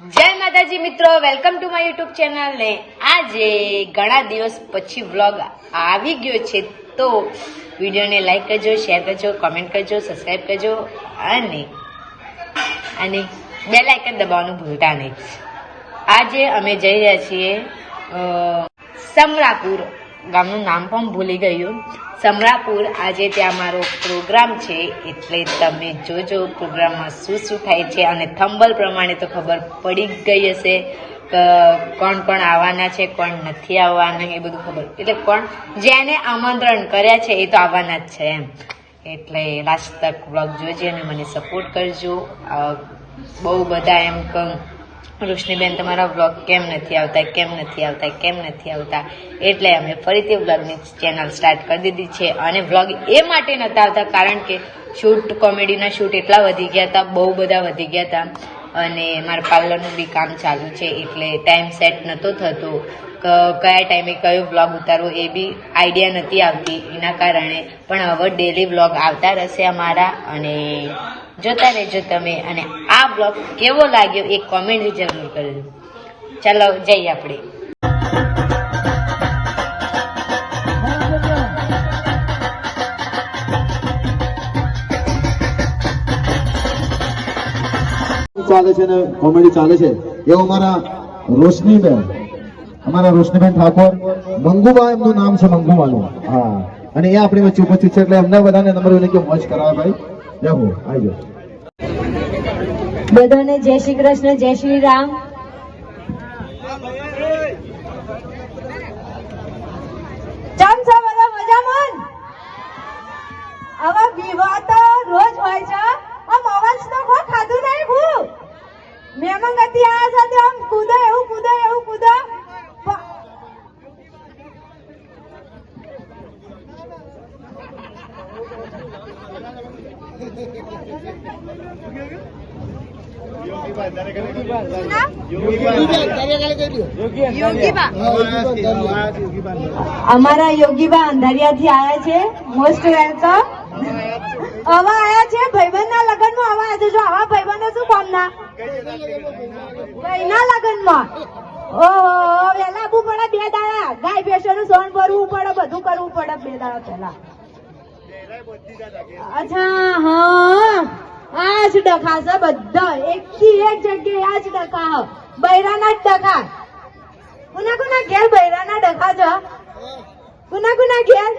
જય માતાજી મિત્રો welcome to my YouTube channel ને. આજે ઘણા દિવસ પછી વ્લોગ આવી ગયો છે, તો વિડીયોને લાઈક કરજો શેર કરજો કોમેન્ટ કરજો સબસ્ક્રાઈબ કરજો, અને અને બે લાઇકન દબાવવાનું ભૂલતા નહીં. આજે અમે જઈ રહ્યા છીએ સમરાપુર. ગામનું નામ પણ ભૂલી ગયું. સમરાપુર આજે ત્યાં મારો પ્રોગ્રામ છે, એટલે તમે જોજો પ્રોગ્રામમાં શું શું થાય છે અને થંબલ પ્રમાણે તો ખબર પડી ગઈ હશે કોણ કોણ આવવાના છે, કોણ નથી આવવાના, એ બધું ખબર. એટલે કોણ જેને આમંત્રણ કર્યા છે, એ તો આવવાના જ છે એમ. એટલે લાસ્ટ તક બ્લોગ જોજે અને મને સપોર્ટ કરજો. બહુ બધા એમ કહું રોશનીબેન તમારા વ્લોગ કેમ નથી આવતા, કેમ નથી આવતા, કેમ નથી આવતા? એટલે અમે ફરીથી વ્લોગની ચેનલ સ્ટાર્ટ કરી દીધી છે અને વ્લોગ એ માટે નતા આવતા કારણ કે શૂટ કોમેડીના શૂટ એટલા વધી ગયા હતા, બહુ બધા વધી ગયા હતા. અને મારા પાર્લરનું બી કામ ચાલુ છે, એટલે ટાઈમ સેટ નહોતો થતો. કયા ટાઈમે કયો વ્લોગ ઉતારવો એ બી આઈડિયા નથી આવતી. એના કારણે પણ હવે ડેલી વ્લોગ આવતા રહેશે અમારા અને જોતા રહેજો તમે. અને આ બ્લોગ કેવો લાગ્યો એ કોમેન્ટ જરૂર કરજો. ચાલો, જઈએ આપણે. ચાલે છે ને? કોમેડી ચાલે છે. એવો અમારા રોશનીબેન. અમારા રોશનીબેન ઠાકોર. મંગુબા એમનું નામ છે મંગુબાનું હા. અને એ આપણી વચ્ચે ઉપસ્થિત છે, એટલે એમના બધાને તમારું એને કે મોજ કરાવે ભાઈ? જાઓ આવજો બધાને જય શ્રી કૃષ્ણ, જય શ્રી રામ. ચમ છો બધા મજામાં? આવા વિવાહ તો રોજ હોય છે. આમ અવાજ તો કોઈ ખાધું નહીં હું. મહેમાન ગતિ છે આમ કૂદો એવું કૂદો એવું, કૂદો અમારા યોગીબા અંધારિયાથી આયા છે. Most welcome. આવા આવ્યા છે. ભાઈબંધના લગ્નમાં હવે આજે જો આવા ભાઈબંધો શું કામના? ભાઈના લગ્નમાં? ઓહો વેલા આવવું પડે બે દાડા. ગાય, ભેંસોનું સોન ભરવું પડે, બધું કરવું પડે અચ્છા, હા. આ જ ડખા છે બધા. એકથી એક જગ્યાએ આ જ ડખા હ. બૈરાના જ ડખા. કુના કુના ઘેર બૈરાના ડખા છે કુના કુના ઘેર?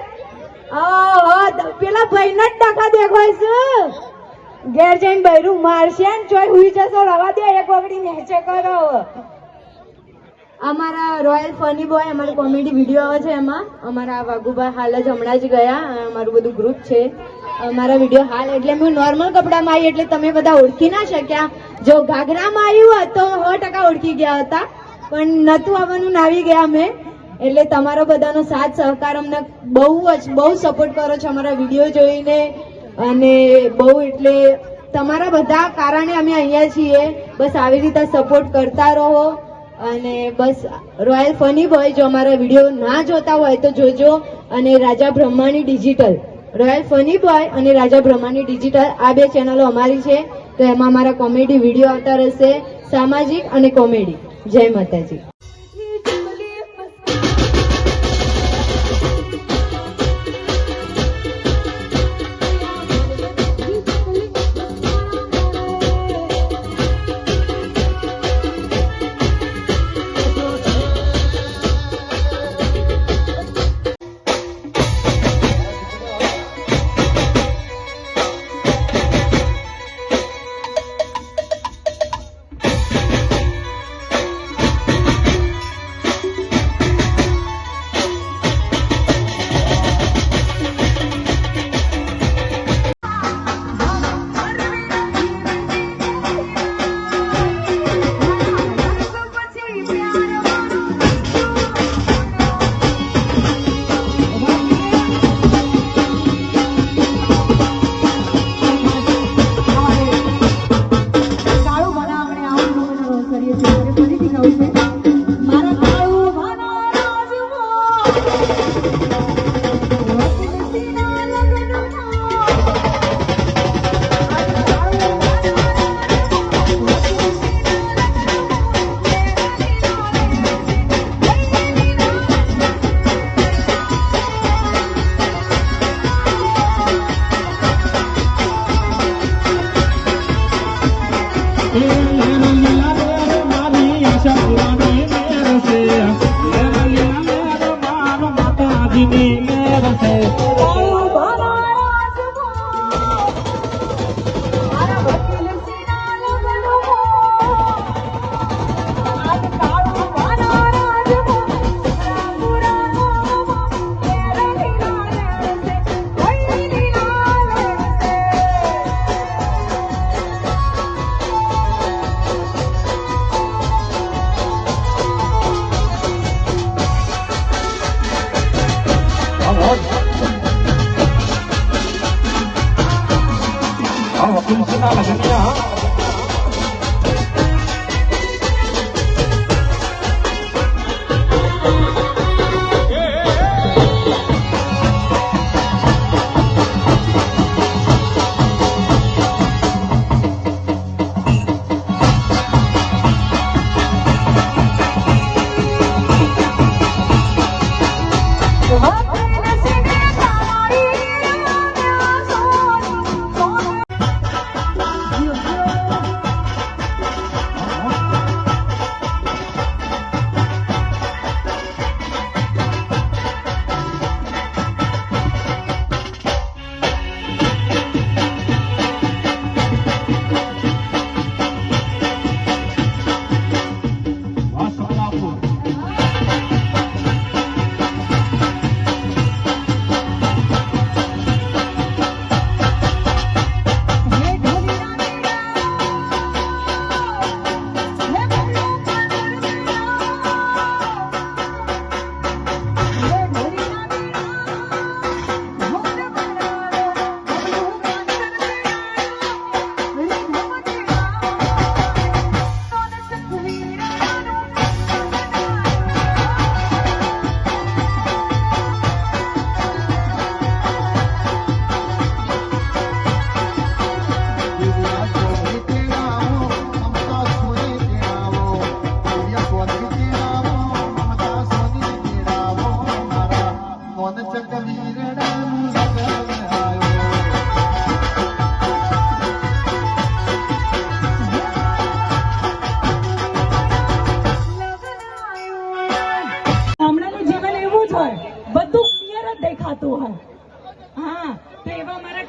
પેલા ભાઈના જ ડખા દેખાય છે. ઘેર જઈને બૈરું મારશે ને ચોય હુઈ જશો. રવા દે, એક વગડી નેચે કરો. અમારા રોયલ ફની બોય અમારી કોમેડી વીડિયો આવે છે એમાં. અમારા વાઘુભાઈ હાલ જ હમણાં જ ગયા. અમારું બધું ગ્રુપ છે. અમારા વીડિયો હાલ એટલે હું નોર્મલ કપડામાં આવી એટલે તમે બધા ઓળખી ના શક્યા. જો ઘાઘરામાં આવ્યું હોત તો સો ટકા ઓળખી ગયા હતા. પણ નતું આવવાનું નાવી ગયા અમે. એટલે તમારો બધાનો સાથ સહકાર અમને બહુ જ, બહુ સપોર્ટ કરો છો અમારા વીડિયો જોઈને. અને બહુ એટલે તમારા બધા કારણે અમે અહીંયા છીએ. બસ આવી રીતે સપોર્ટ કરતા રહો. અને બસ રોયલ ફની બોય જો અમારા વીડિયો ના જોતા હોય તો જોજો. અને રાજા બ્રહ્માની ડિજિટલ રોયલ ફની બોય અને રાજા બ્રહ્માની ડિજિટલ આ બે ચેનલો અમારી છે. તો એમાં અમારા કોમેડી વીડિયો આવતા રહેશે, સામાજિક અને કોમેડી જય માતાજી. never fail. كنت على دنياها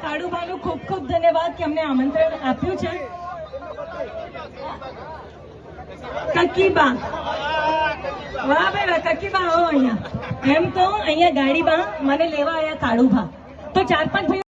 કાળુભાનું ખૂબ ખૂબ ધન્યવાદ કે અમને આમંત્રણ આપ્યું છે. કકીબા. વાહ ભાઈ કકીબા આવો અહીંયા. એમ તો અહીંયા ગાડીમાં મને લેવા આવ્યા કાળુભા તો ચાર પાંચ